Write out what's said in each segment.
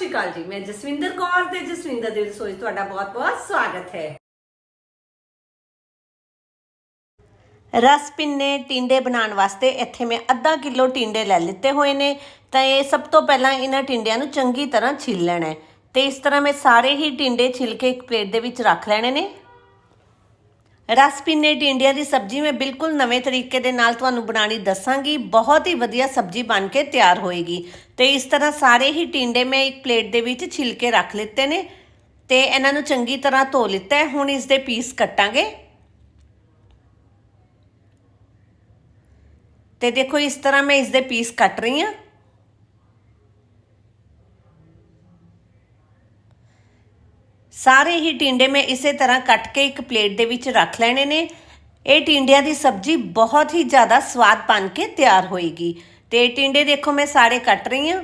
ਸ਼੍ਰੀ ਅਕਾਲ ਜੀ। ਮੈਂ ਜਸਵਿੰਦਰ ਕੌਰ ਤੇ ਜਸਵਿੰਦਰ ਦੀ ਰਸੋਈ 'ਚ ਤੁਹਾਡਾ ਬਹੁਤ-ਬਹੁਤ ਸਵਾਗਤ ਹੈ। ਰਸ ਪਿੰਨੇ ਟਿੰਡੇ ਬਣਾਉਣ ਵਾਸਤੇ ਇੱਥੇ ਮੈਂ ਅੱਧਾ ਕਿਲੋ ਟਿੰਡੇ ਲੈ ਲਿੱਤੇ ਹੋਏ ਨੇ। ਤਾਂ ਇਹ ਸਭ ਤੋਂ ਪਹਿਲਾਂ ਇਹਨਾਂ ਟਿੰਡਿਆਂ ਨੂੰ ਚੰਗੀ ਤਰ੍ਹਾਂ ਛਿੱਲ ਲੈਣਾ ਹੈ। ਤੇ ਇਸ ਤਰ੍ਹਾਂ ਮੈਂ ਸਾਰੇ ਹੀ ਟਿੰਡੇ ਛਿੱਲ ਕੇ ਇੱਕ ਪਲੇਟ ਦੇ ਵਿੱਚ ਰੱਖ ਲੈਣੇ ਨੇ। ਰਸ ਪਿੰਨੇ ਟਿੰਡਿਆਂ ਦੀ ਸਬਜ਼ੀ ਮੈਂ ਬਿਲਕੁਲ ਨਵੇਂ ਤਰੀਕੇ ਦੇ ਨਾਲ ਤੁਹਾਨੂੰ ਬਣਾਣੀ ਦੱਸਾਂਗੀ। ਬਹੁਤ ਹੀ ਵਧੀਆ ਸਬਜ਼ੀ ਬਣ ਕੇ ਤਿਆਰ ਹੋਏਗੀ। ਤੇ ਇਸ ਤਰ੍ਹਾਂ ਸਾਰੇ ਹੀ ਟਿੰਡੇ ਮੈਂ ਇੱਕ ਪਲੇਟ ਦੇ ਵਿੱਚ ਛਿੱਲ ਕੇ ਰੱਖ ਲਿੱਤੇ ਨੇ ਤੇ ਇਹਨਾਂ ਨੂੰ ਚੰਗੀ ਤਰ੍ਹਾਂ ਧੋ ਲਿੱਤਾ ਹੈ। ਹੁਣ ਇਸ ਦੇ ਪੀਸ ਕੱਟਾਂਗੇ। ਤੇ ਦੇਖੋ ਇਸ ਤਰ੍ਹਾਂ ਮੈਂ ਇਸ ਦੇ ਪੀਸ ਕੱਟ ਰਹੀ ਹਾਂ। ਸਾਰੇ ਹੀ ਟਿੰਡੇ ਮੈਂ ਇਸੇ ਤਰ੍ਹਾਂ ਕੱਟ ਕੇ ਇੱਕ ਪਲੇਟ ਦੇ ਵਿੱਚ ਰੱਖ ਲੈਣੇ ਨੇ। ਇਹ ਟਿੰਡਿਆਂ ਦੀ ਸਬਜ਼ੀ ਬਹੁਤ ਹੀ ਜ਼ਿਆਦਾ ਸਵਾਦ ਬਣ ਕੇ ਤਿਆਰ ਹੋਏਗੀ। ਤੇ ਟਿੰਡੇ ਦੇਖੋ ਮੈਂ ਸਾਰੇ ਕੱਟ ਰਹੀ ਹਾਂ।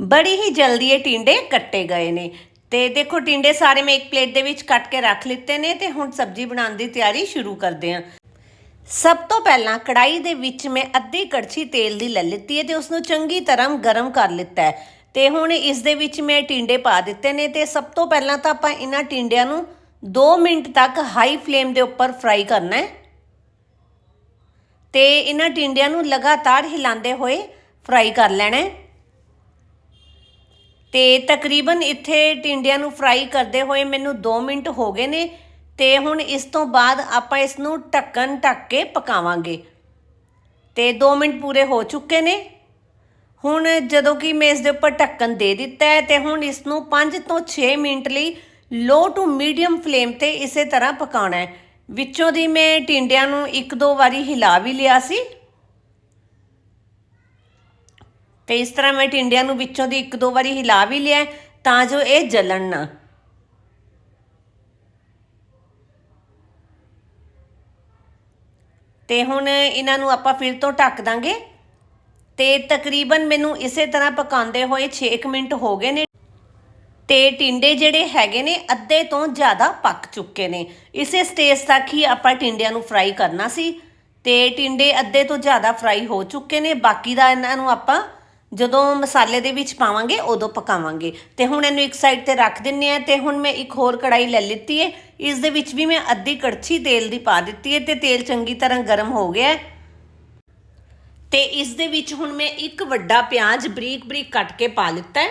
ਬੜੀ ਹੀ ਜਲਦੀ ਇਹ ਟਿੰਡੇ ਕੱਟੇ ਗਏ ਨੇ। ਤੇ ਦੇਖੋ ਟਿੰਡੇ ਸਾਰੇ ਮੈਂ ਇੱਕ ਪਲੇਟ ਦੇ ਵਿੱਚ ਕੱਟ ਕੇ ਰੱਖ ਲਿੱਤੇ ਨੇ ਤੇ ਹੁਣ ਸਬਜ਼ੀ ਬਣਾਉਣ ਦੀ ਤਿਆਰੀ ਸ਼ੁਰੂ ਕਰਦੇ ਹਾਂ। ਸਭ ਤੋਂ ਪਹਿਲਾਂ ਕੜਾਈ ਦੇ ਵਿੱਚ ਮੈਂ ਅੱਧੀ ਕੜਛੀ ਤੇਲ ਦੀ ਲੈ ਲਿੱਤੀ ਹੈ ਤੇ ਉਸ ਨੂੰ ਚੰਗੀ ਤਰ੍ਹਾਂ ਗਰਮ ਕਰ ਲਿੱਤਾ ਹੈ। ਤੇ ਹੁਣ ਇਸ ਦੇ ਵਿੱਚ ਮੈਂ ਟਿੰਡੇ ਪਾ ਦਿੱਤੇ ਨੇ ਤੇ ਸਭ ਤੋਂ ਪਹਿਲਾਂ ਤਾਂ ਆਪਾਂ ਇਹਨਾਂ ਟਿੰਡਿਆਂ ਨੂੰ 2 ਮਿੰਟ ਤੱਕ ਹਾਈ ਫਲੇਮ ਦੇ ਉੱਪਰ ਫਰਾਈ ਕਰਨਾ ਹੈ। ਤੇ ਇਹਨਾਂ ਟਿੰਡਿਆਂ ਨੂੰ ਲਗਾਤਾਰ ਹਿਲਾਉਂਦੇ ਹੋਏ ਫਰਾਈ ਕਰ ਲੈਣਾ ਹੈ। ਤੇ ਤਕਰੀਬਨ ਇੱਥੇ ਟਿੰਡਿਆਂ ਨੂੰ ਫਰਾਈ ਕਰਦੇ ਹੋਏ ਮੈਨੂੰ 2 ਮਿੰਟ ਹੋ ਗਏ ਨੇ ਤੇ ਹੁਣ ਇਸ ਤੋਂ ਬਾਅਦ ਆਪਾਂ ਇਸ ਨੂੰ ਢੱਕਣ ਢੱਕ ਕੇ ਪਕਾਵਾਂਗੇ। ਤੇ 2 ਮਿੰਟ ਪੂਰੇ ਹੋ ਚੁੱਕੇ ਨੇ। ਹੁਣ ਜਦੋਂ ਕਿ ਮੈਂ ਇਸ ਦੇ ਉੱਪਰ ਢੱਕਣ ਦੇ ਦਿੱਤਾ ਹੈ ਤੇ ਹੁਣ ਇਸ ਨੂੰ 5 ਤੋਂ 6 ਮਿੰਟ ਲਈ ਲੋ ਟੂ ਮੀਡੀਅਮ ਫਲੇਮ ਤੇ ਇਸੇ ਤਰ੍ਹਾਂ ਪਕਾਉਣਾ ਹੈ। ਵਿੱਚੋਂ ਦੀ ਮੈਂ ਟਿੰਡਿਆਂ ਨੂੰ ਇੱਕ ਦੋ ਵਾਰੀ ਹਿਲਾ ਵੀ ਲਿਆ ਸੀ। ਤੇ ਇਸ ਤਰ੍ਹਾਂ ਮੈਂ ਟਿੰਡਿਆਂ ਨੂੰ ਵਿੱਚੋਂ ਦੀ ਇੱਕ ਦੋ ਵਾਰੀ ਹਿਲਾ ਵੀ ਲਿਆ ਤਾਂ ਜੋ ਇਹ ਜਲਣ ਨਾ। ਤੇ ਹੁਣ ਇਹਨਾਂ ਨੂੰ ਆਪਾਂ ਫਿਰ ਤੋਂ ਢੱਕ ਦਾਂਗੇ। ਤੇ ਤਕਰੀਬਨ ਮੈਨੂੰ ਇਸੇ ਤਰ੍ਹਾਂ ਪਕਾਉਂਦੇ ਹੋਏ 6 ਮਿੰਟ ਹੋ ਗਏ ਨੇ ਤੇ ਟਿੰਡੇ ਜਿਹੜੇ ਹੈਗੇ ਨੇ ਅੱਧੇ ਤੋਂ ਜ਼ਿਆਦਾ ਪੱਕ ਚੁੱਕੇ ਨੇ। ਇਸੇ ਸਟੇਜ ਤੱਕ ਹੀ ਆਪਾਂ ਟਿੰਡਿਆਂ ਨੂੰ ਫਰਾਈ ਕਰਨਾ ਸੀ ਤੇ ਟਿੰਡੇ ਅੱਧੇ ਤੋਂ ਜ਼ਿਆਦਾ ਫਰਾਈ ਹੋ ਚੁੱਕੇ ਨੇ। ਬਾਕੀ ਦਾ ਇਹਨਾਂ ਨੂੰ ਆਪਾਂ ਜਦੋਂ ਮਸਾਲੇ ਦੇ ਵਿੱਚ ਪਾਵਾਂਗੇ ਉਦੋਂ ਪਕਾਵਾਂਗੇ। ਤੇ ਹੁਣ ਇਹਨੂੰ ਇੱਕ ਸਾਈਡ ਤੇ ਰੱਖ ਦਿੰਨੇ ਆ ਤੇ ਹੁਣ ਮੈਂ ਇੱਕ ਹੋਰ ਕੜਾਈ ਲੈ ਲਿੱਤੀ ਹੈ ਇਸ ਦੇ ਵਿੱਚ ਵੀ ਮੈਂ ਅੱਧੀ ਕੜਛੀ ਤੇਲ ਦੀ ਪਾ ਦਿੱਤੀ ਹੈ ਤੇ ਤੇਲ ਚੰਗੀ ਤਰ੍ਹਾਂ ਗਰਮ ਹੋ ਗਿਆ ਹੈ ਤੇ ਇਸ ਦੇ ਵਿੱਚ ਹੁਣ ਮੈਂ ਇੱਕ ਵੱਡਾ ਪਿਆਜ਼ ਬਰੀਕ ਬਰੀਕ ਕੱਟ ਕੇ ਪਾ ਲਿੱਤਾ ਹੈ।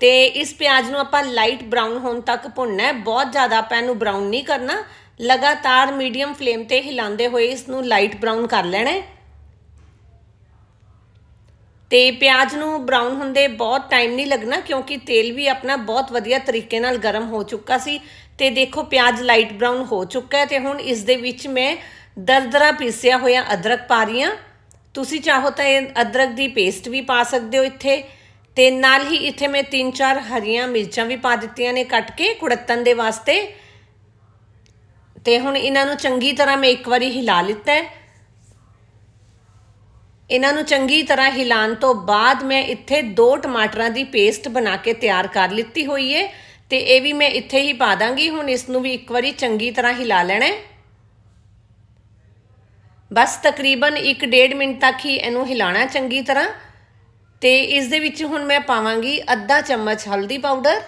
ਤੇ ਇਸ ਪਿਆਜ਼ ਨੂੰ ਆਪਾਂ ਲਾਈਟ ਬ੍ਰਾਊਨ ਹੋਣ ਤੱਕ ਭੁੰਨਣਾ ਹੈ। ਬਹੁਤ ਜ਼ਿਆਦਾ ਆਪਾਂ ਇਹਨੂੰ ਬ੍ਰਾਊਨ ਨਹੀਂ ਕਰਨਾ। ਲਗਾਤਾਰ ਮੀਡੀਅਮ ਫਲੇਮ ਤੇ ਹਿਲਾਉਂਦੇ ਹੋਏ ਇਸ ਨੂੰ ਲਾਈਟ ਬ੍ਰਾਊਨ ਕਰ ਲੈਣਾ ਹੈ। ਤੇ ਪਿਆਜ਼ ਨੂੰ ਬ੍ਰਾਊਨ ਹੁੰਦੇ ਬਹੁਤ ਟਾਈਮ ਨਹੀਂ ਲੱਗਣਾ ਕਿਉਂਕਿ ਤੇਲ ਵੀ ਆਪਣਾ ਬਹੁਤ ਵਧੀਆ ਤਰੀਕੇ ਨਾਲ ਗਰਮ ਹੋ ਚੁੱਕਾ ਸੀ। ਤੇ ਦੇਖੋ ਪਿਆਜ਼ ਲਾਈਟ ਬ੍ਰਾਊਨ ਹੋ ਚੁੱਕਾ ਹੈ ਤੇ ਹੁਣ ਇਸ ਦੇ ਵਿੱਚ ਮੈਂ ਦਰਦਰਾ ਪੀਸਿਆ ਹੋਇਆ ਅਦਰਕ ਪਾ ਰਹੀ ਹਾਂ। ਤੁਸੀਂ ਚਾਹੋ ਤਾਂ ਇਹ ਅਦਰਕ ਦੀ ਪੇਸਟ ਵੀ ਪਾ ਸਕਦੇ ਹੋ ਇੱਥੇ ਤੇ ਨਾਲ ਹੀ ਇੱਥੇ ਮੈਂ 3-4 ਹਰੀਆਂ ਮਿਰਚਾਂ ਵੀ ਪਾ ਦਿੱਤੀਆਂ ਨੇ ਕੱਟ ਕੇ ਕੁੜੱਤਨ ਦੇ ਵਾਸਤੇ। ਤੇ ਹੁਣ ਇਹਨਾਂ ਨੂੰ ਚੰਗੀ ਤਰ੍ਹਾਂ ਮੈਂ ਇੱਕ ਵਾਰੀ ਹਿਲਾ ਲਿੱਤਾ ਹੈ। ਇਹਨਾਂ ਨੂੰ ਚੰਗੀ ਤਰ੍ਹਾਂ ਹਿਲਾਉਣ ਤੋਂ ਬਾਅਦ ਮੈਂ ਇੱਥੇ ਦੋ ਟਮਾਟਰਾਂ ਦੀ ਪੇਸਟ ਬਣਾ ਕੇ ਤਿਆਰ ਕਰ ਲਿੱਤੀ ਹੋਈ ਹੈ ਤੇ ਇਹ ਵੀ ਮੈਂ ਇੱਥੇ ਹੀ ਪਾ ਦਾਂਗੀ। ਹੁਣ ਇਸ ਨੂੰ ਵੀ ਇੱਕ ਵਾਰੀ ਚੰਗੀ ਤਰ੍ਹਾਂ ਹਿਲਾ ਲੈਣਾ ਹੈ। ਬਸ ਤਕਰੀਬਨ 1.5 ਮਿੰਟ ਤੱਕ ਹੀ ਇਹਨੂੰ ਹਿਲਾਣਾ ਚੰਗੀ ਤਰ੍ਹਾਂ ਤੇ ਇਸ ਦੇ ਵਿੱਚ ਹੁਣ ਮੈਂ ਪਾਵਾਂਗੀ ਅੱਧਾ ਚਮਚ ਹਲਦੀ ਪਾਊਡਰ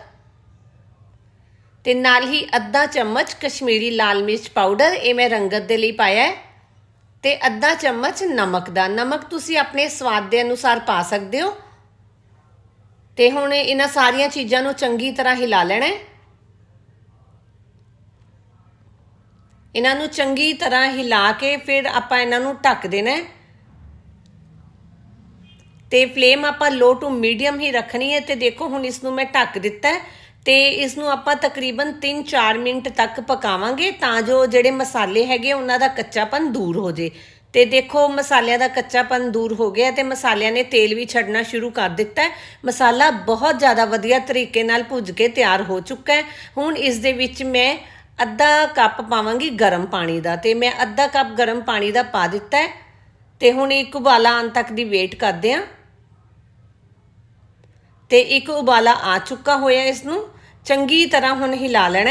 ਤੇ ਨਾਲ ਹੀ ਅੱਧਾ ਚਮਚ ਕਸ਼ਮੀਰੀ ਲਾਲ ਮਿਰਚ ਪਾਊਡਰ, ਇਹ ਮੈਂ ਰੰਗਤ ਦੇ ਲਈ ਪਾਇਆ ਹੈ, ਤੇ ਅੱਧਾ ਚਮਚ ਨਮਕ ਦਾ। ਨਮਕ ਤੁਸੀਂ ਆਪਣੇ ਸਵਾਦ ਦੇ ਅਨੁਸਾਰ ਪਾ ਸਕਦੇ ਹੋ ਤੇ ਹੁਣ ਇਹਨਾਂ ਸਾਰੀਆਂ ਚੀਜ਼ਾਂ ਨੂੰ ਚੰਗੀ ਤਰ੍ਹਾਂ ਹਿਲਾ ਲੈਣਾ ਹੈ। ਇਹਨਾਂ ਨੂੰ ਚੰਗੀ ਤਰ੍ਹਾਂ ਹਿਲਾ ਕੇ ਫਿਰ ਆਪਾਂ ਇਹਨਾਂ ਨੂੰ ਢੱਕ ਦੇਣਾ ਹੈ। ਤੇ ਫਲੇਮ ਆਪਾਂ ਲੋ ਟੂ ਮੀਡੀਅਮ ਹੀ ਰੱਖਣੀ ਹੈ ਤੇ ਦੇਖੋ ਹੁਣ ਇਸ ਨੂੰ ਮੈਂ ਢੱਕ ਦਿੱਤਾ ਹੈ ਤੇ ਇਸ ਨੂੰ ਆਪਾਂ ਤਕਰੀਬਨ 3-4 ਮਿੰਟ ਤੱਕ ਪਕਾਵਾਂਗੇ ਤਾਂ ਜੋ ਜਿਹੜੇ ਮਸਾਲੇ ਹੈਗੇ ਉਹਨਾਂ ਦਾ ਕੱਚਾਪਨ ਦੂਰ ਹੋ ਜੇ। ਤੇ ਦੇਖੋ ਮਸਾਲਿਆਂ ਦਾ ਕੱਚਾਪਨ ਦੂਰ ਹੋ ਗਿਆ ਤੇ ਮਸਾਲਿਆਂ ਨੇ ਤੇਲ ਵੀ ਛੱਡਣਾ ਸ਼ੁਰੂ ਕਰ ਦਿੱਤਾ ਮਸਾਲਾ ਬਹੁਤ ਜ਼ਿਆਦਾ ਵਧੀਆ ਤਰੀਕੇ ਨਾਲ ਭੁੱਜ ਕੇ ਤਿਆਰ ਹੋ ਚੁੱਕਾ ਹੈ। ਹੁਣ ਇਸ ਦੇ ਵਿੱਚ ਮੈਂ ਅੱਧਾ ਕੱਪ ਪਾਵਾਂਗੀ ਗਰਮ ਪਾਣੀ ਦਾ ਤੇ ਮੈਂ ਅੱਧਾ ਕੱਪ ਗਰਮ ਪਾਣੀ ਦਾ ਪਾ ਦਿੱਤਾ ਹੈ ਤੇ ਹੁਣ ਇੱਕ ਉਬਾਲਾ ਆਉਣ ਤੱਕ ਦੀ ਵੇਟ ਕਰਦੇ ਆਂ ਤੇ ਇੱਕ ਉਬਾਲਾ ਆ ਚੁੱਕਾ ਹੋਇਆ ਇਸ ਨੂੰ ਚੰਗੀ ਤਰ੍ਹਾਂ ਹੁਣ ਹਿਲਾ ਲੈਣਾ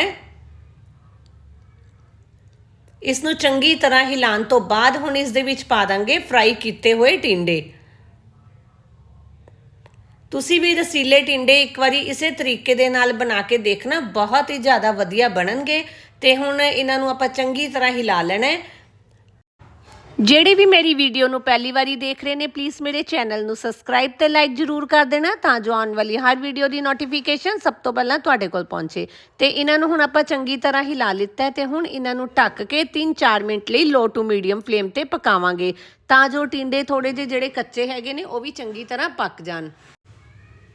ਇਸ ਨੂੰ ਚੰਗੀ ਤਰ੍ਹਾਂ ਹਿਲਾਉਣ ਤੋਂ ਬਾਅਦ ਹੁਣ ਇਸ ਦੇ ਵਿੱਚ ਪਾ ਦਾਂਗੇ ਫਰਾਈ ਕੀਤੇ ਹੋਏ ਟਿੰਡੇ। ਤੁਸੀਂ ਵੀ ਰਸੀਲੇ ਟਿੰਡੇ ਇੱਕ ਵਾਰੀ ਇਸੇ ਤਰੀਕੇ ਦੇ ਨਾਲ ਬਣਾ ਕੇ ਦੇਖਣਾ, ਬਹੁਤ ਹੀ ਜ਼ਿਆਦਾ ਵਧੀਆ ਬਣਨਗੇ ਤੇ ਹੁਣ ਇਹਨਾਂ ਨੂੰ ਆਪਾਂ ਚੰਗੀ ਤਰ੍ਹਾਂ ਹਿਲਾ ਲੈਣਾ ਹੈ। ਜਿਹੜੇ ਵੀ ਮੇਰੀ ਵੀਡੀਓ ਨੂੰ ਪਹਿਲੀ ਵਾਰੀ ਦੇਖ ਰਹੇ ਨੇ ਪਲੀਜ਼ ਮੇਰੇ ਚੈਨਲ ਨੂੰ ਸਬਸਕ੍ਰਾਈਬ ਤੇ ਲਾਈਕ ਜਰੂਰ ਕਰ ਦੇਣਾ ਤਾਂ ਜੋ ਆਉਣ ਵਾਲੀ ਹਰ ਵੀਡੀਓ ਦੀ ਨੋਟੀਫਿਕੇਸ਼ਨ ਸਭ ਤੋਂ ਪਹਿਲਾਂ ਤੁਹਾਡੇ ਕੋਲ ਪਹੁੰਚੇ। ਤੇ ਇਹਨਾਂ ਨੂੰ ਹੁਣ ਆਪਾਂ ਚੰਗੀ ਤਰ੍ਹਾਂ ਹਿਲਾ ਲਿੱਤਾ ਹੈ ਤੇ ਹੁਣ ਇਹਨਾਂ ਨੂੰ ਢੱਕ ਕੇ 3-4 ਮਿੰਟ ਲਈ ਲੋ ਟੂ ਮੀਡੀਅਮ ਫਲੇਮ ਤੇ ਪਕਾਵਾਂਗੇ ਤਾਂ ਜੋ ਟਿੰਡੇ ਥੋੜੇ ਜਿਹੇ ਜਿਹੜੇ ਕੱਚੇ ਹੈਗੇ ਨੇ, ਉਹ ਵੀ ਚੰਗੀ ਤਰ੍ਹਾਂ ਪੱਕ ਜਾਣ।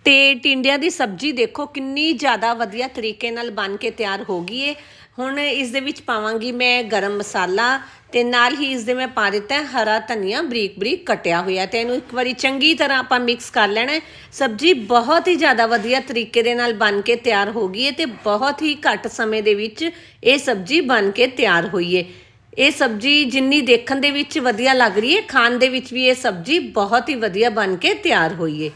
ਤੇ ਟਿੰਡਿਆਂ ਦੀ ਸਬਜ਼ੀ ਦੇਖੋ ਕਿੰਨੀ ਜ਼ਿਆਦਾ ਵਧੀਆ ਤਰੀਕੇ ਨਾਲ ਬਣ ਕੇ ਤਿਆਰ ਹੋ ਗਈ ਏ। ਹੁਣ ਇਸ ਦੇ ਵਿੱਚ ਪਾਵਾਂਗੀ ਮੈਂ ਗਰਮ ਮਸਾਲਾ ਤੇ ਨਾਲ ਹੀ ਇਸ ਦੇ ਮੈਂ ਪਾ ਦਿੱਤਾ ਹਰਾ ਧਨੀਆ ਬਰੀਕ ਬਰੀਕ ਕਟਿਆ ਹੋਇਆ ਤੇ ਇਹਨੂੰ ਇੱਕ ਵਾਰੀ ਚੰਗੀ ਤਰ੍ਹਾਂ ਆਪਾਂ ਮਿਕਸ ਕਰ ਲੈਣਾ ਸਬਜ਼ੀ ਬਹੁਤ ਹੀ ਜ਼ਿਆਦਾ ਵਧੀਆ ਤਰੀਕੇ ਦੇ ਨਾਲ ਬਣ ਕੇ ਤਿਆਰ ਹੋ ਗਈ ਹੈ ਤੇ ਬਹੁਤ ਹੀ ਘੱਟ ਸਮੇਂ ਦੇ ਵਿੱਚ ਇਹ ਸਬਜ਼ੀ ਬਣ ਕੇ ਤਿਆਰ ਹੋਈ ਹੈ ਇਹ ਸਬਜ਼ੀ ਜਿੰਨੀ ਦੇਖਣ ਦੇ ਵਿੱਚ ਵਧੀਆ ਲੱਗ ਰਹੀ ਹੈ ਖਾਣ ਦੇ ਵਿੱਚ ਵੀ ਇਹ ਸਬਜ਼ੀ ਬਹੁਤ ਹੀ ਵਧੀਆ ਬਣ ਕੇ ਤਿਆਰ ਹੋਈ ਹੈ